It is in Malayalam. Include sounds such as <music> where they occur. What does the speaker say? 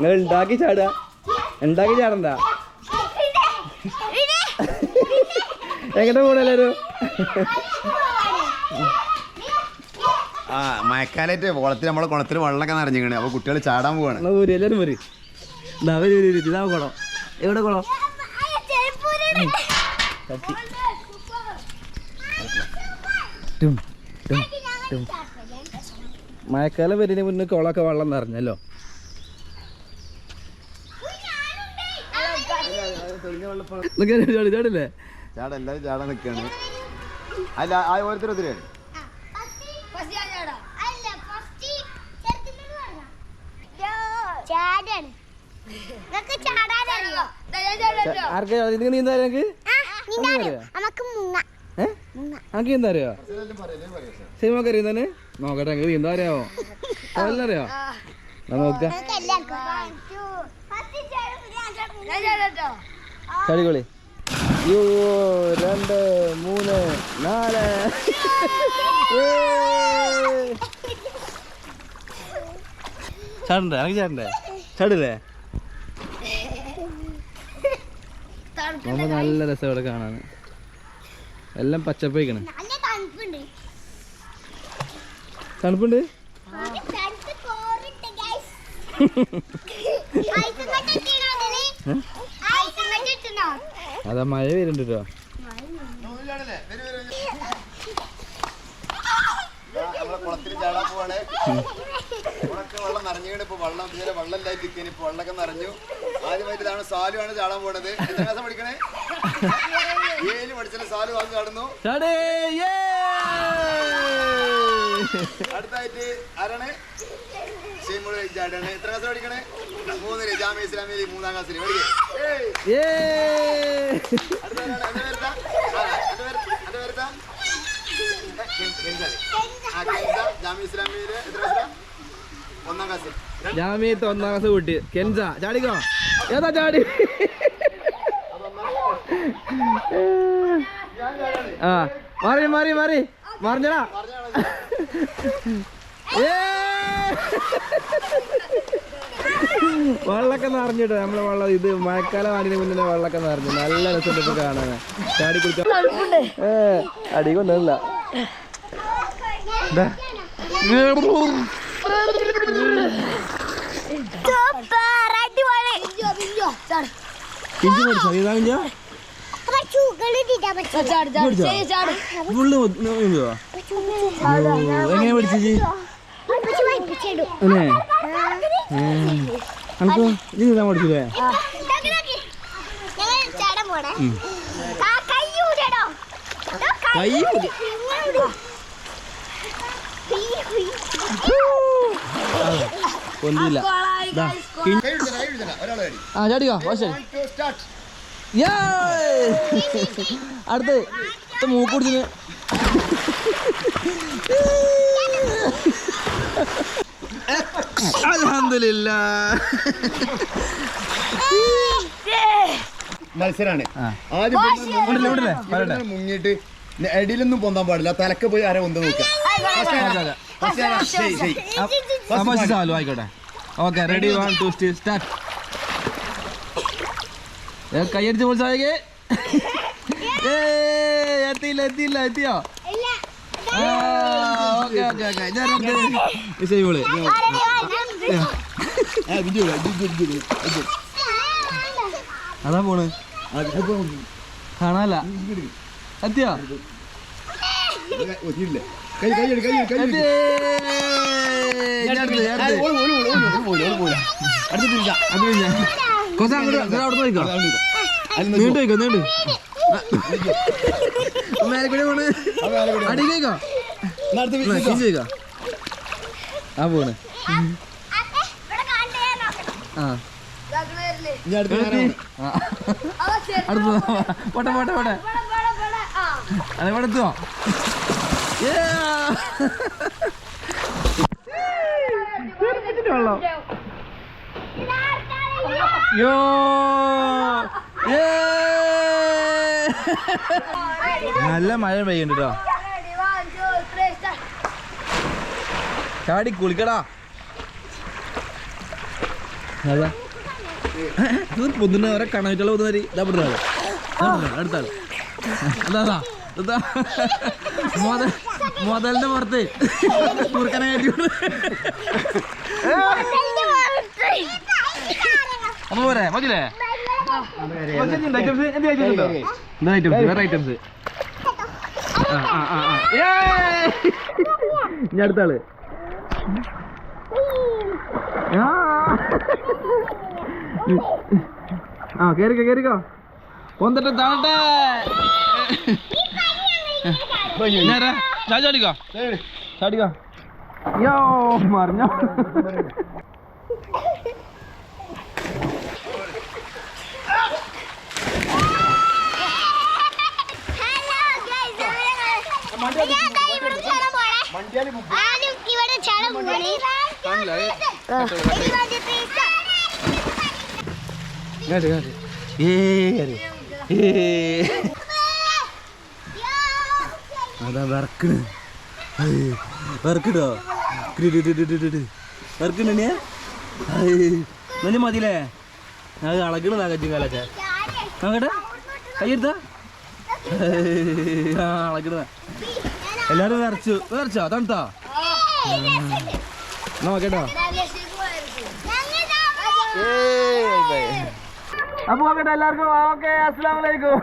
നിങ്ങൾ ഉണ്ടാക്കി ചാടുക. ഉണ്ടാക്കി ചാടണ്ട. എങ്ങനെ പോണെല്ലാരും ആ മഴക്കാലായിട്ട് കുളത്തിൽ നമ്മളെ കുളത്തിൽ വെള്ളമൊക്കെ നിറഞ്ഞിക്കണേ അപ്പൊ കുട്ടികൾ ചാടാൻ പോവാണ്. എല്ലാരും ഇതാ വരി വരി കുളം. എവിടെ കുളം. മഴക്കാലം വരുന്നതിന് മുന്നേ കുളമൊക്കെ വെള്ളം നിറഞ്ഞല്ലോ. ചാടി ചാടില്ലേ ചാടാ ചാടാൻ നിൽക്കാണ് അല്ല ആ ഏ? ആക്കി എന്താ അറിയോ? സിനിമക്ക് നോക്കട്ടെ എല്ലാം അറിയോ? നോക്ക ചടികളി യോ രണ്ട് മൂന്ന് നാല്. ചാടണ്ടേ? എനിക്ക് ചാടണ്ടേ? ചാടില്ലേ? നമ്മ നല്ല രസം ഇവിടെ കാണാൻ. എല്ലാം പച്ചപ്പയിക്കണ്. നല്ല തണുപ്പുണ്ട്. തണുപ്പുണ്ട്? <laughs> അതാ മഴ വരുന്നുണ്ട് നമ്മളെ കുളത്തിൽ ചാടാൻ പോവാണ് കുളമൊക്കെ വെള്ളം നിറഞ്ഞിട്ട് ഇപ്പൊ വെള്ളം ഇതുവരെ വെള്ളം ഇല്ലായിട്ട് ഇരിക്കാൻ ഇപ്പൊ വെള്ളമൊക്കെ നിറഞ്ഞു ആദ്യമായിട്ട് ഇതാണ് സാലുവാണ് ചാടാൻ പോണത് എത്ര ക്ലാസ് പഠിക്കണേ ഏഴ് പഠിച്ചാലും സാലു വാങ്ങി ചാടുന്നു! അടുത്തായിട്ട് ആരാണ് എത്ര ക്ലാസ് പഠിക്കണേ? മൂന്നിൽ ജാമ്യ ഇസ്ലാമിയിൽ മൂന്നാം ക്ലാസ്സിൽ ജാമ്യ ഇസ്ലാമിയിലെ എത്ര ക്ലാസ്സിലാ? ഒന്നാം ക്ലാസ്സിൽ ജാമ്യത്ത് ഒന്നാം ക്ലാസ് കൂട്ടി. കെൻസ ചാടിക്കോ? ഏതാ ചാടി? ആ മാറി മാറി മാറി. മറിഞ്ഞടാ. ഏ! വെള്ളമൊക്കെ നിറഞ്ഞിട്ടോ നമ്മളെ വെള്ളം ഇത് മഴക്കാലം ആടിന് മുന്നേ വെള്ളമൊക്കെ നിറഞ്ഞു നല്ല രസമുണ്ട് ഇപ്പൊ കാണാൻ ചാടി കുടിക്കാൻ ഏ അടി കൊണ്ടല്ല ഇതാ ഫുള്ള് എങ്ങനെ അല്ലേ അനക്കോ ഇതാ പഠിച്ചില്ലേ ചാടാൻ പോണേ. ആ കൈ ഒരാളെ ആ ചാടിക്കോ start. അടുത്ത് ഇത് <laughs> <laughs> അൽഹംദുലില്ലാ. മത്സരാണ്. ആദ്യം മുങ്ങിയിട്ട് ന- അടിയിലൊന്നും പൊന്താൻ പാടില്ല. തലക്ക് പോയി ആരെ പൊന്ത ചാലു ആയിക്കോട്ടെ. ഓക്കെ റെഡി വൺ ടു സ്റ്റി സ്റ്റാർട്ട് കൈയടിച്ച് പ്രോത്സാഹിക്കേ <laughs> എത്തിയില്ല എത്തിയില്ല എത്തിയോ ഓക്കെ ഓക്കെ ഓക്കെ ഞാൻ വിഷയങ്ങൾ ആ, ബിജു ഇവിടെ, ബിജു, ബിജു, ബിജു, ബിജു. അതാ പോണ്. കാണാല്ല എത്തിയോ നീണ്ടു നീണ്ടു മേലെ കൂടെ പോണ് അടി ആ പോണ്. ആ. ഇനി അടുത്ത എത്തി. ഞാനാണ്. ആ. അടുത്ത് പോട്ടെ പോട്ടെ പോട്ടെ. അത് ഇവിടെ എത്തുവോ? വെള്ളം. യോ. നല്ല മഴ പെയ്യുന്നുണ്ട് കേട്ടോ ചാടി കുളിക്കടാ. പൊതുന്നെ ഓരോ കണവിറ്റുള്ള പൊതുന്നേരി ഇതാ പെടുന്ന അടുത്ത ആൾ. അതാ അതാ. ഇതാ. മുതൽ മുതലിന്റെ പുറത്ത്. കുറുക്കനെ കയറ്റി അപ്പൊ പോരെ ഐറ്റംസ് എന്ത് ഐറ്റംസ് എന്താ ഐറ്റംസ് വേറെ ഐറ്റംസ് ആ ആ ആ ആ. ഏയ്! ഇനി അടുത്ത ആൾ. ആ. ആ കേറിക്കോ കേറിക്കോ. കൊന്നിട്ട് താഴട്ടെ ചാടിക്കോ? ചാടിക്കോ. യോ മറിഞ്ഞോ. ആദ്യം അതാ വിറക്കണ് വിറക്കിടോ വിറക്കണേ നല്ല മതിയില്ലേ അത് അളകണ കജ്ജി കാലൊക്കെ നോക്കട്ടെ കയ്യെടുത്ത ആ അളകണ എല്ലാരും വിറച്ചു. വിറച്ചോ? തണുത്താ? നോക്കട്ടോ. അപ്പൊ നോക്കട്ടെ എല്ലാവർക്കും ഓക്കെ അസ്സലാമലൈക്കും